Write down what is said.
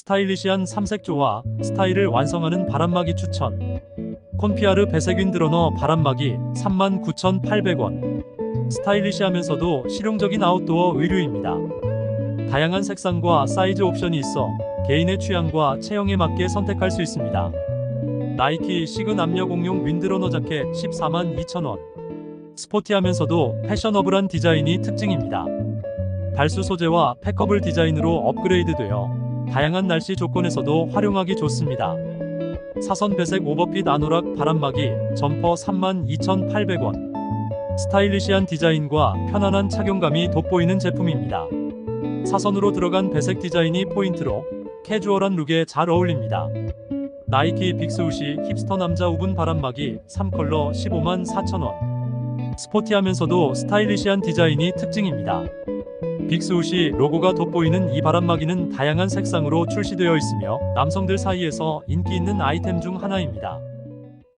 스타일리시한 삼색 조화, 스타일을 완성하는 바람막이 추천. 콘피아르 배색 윈 드러너 바람막이 39,800원. 스타일리시하면서도 실용적인 아웃도어 의류입니다. 다양한 색상과 사이즈 옵션이 있어 개인의 취향과 체형에 맞게 선택할 수 있습니다. 나이키 시그 남녀 공용 윈드러너 자켓 14만 2천원. 스포티하면서도 패셔너블한 디자인이 특징입니다. 발수 소재와 팩커블 디자인으로 업그레이드되어 다양한 날씨 조건에서도 활용하기 좋습니다. 사선 배색 오버핏 아노락 바람막이 점퍼 32,800원. 스타일리시한 디자인과 편안한 착용감이 돋보이는 제품입니다. 사선으로 들어간 배색 디자인이 포인트로 캐주얼한 룩에 잘 어울립니다. 나이키 빅스우시 힙스터 남자 우분 바람막이 3컬러 15만 4천원. 스포티하면서도 스타일리시한 디자인이 특징입니다. 빅스우시 로고가 돋보이는 이 바람막이는 다양한 색상으로 출시되어 있으며 남성들 사이에서 인기 있는 아이템 중 하나입니다.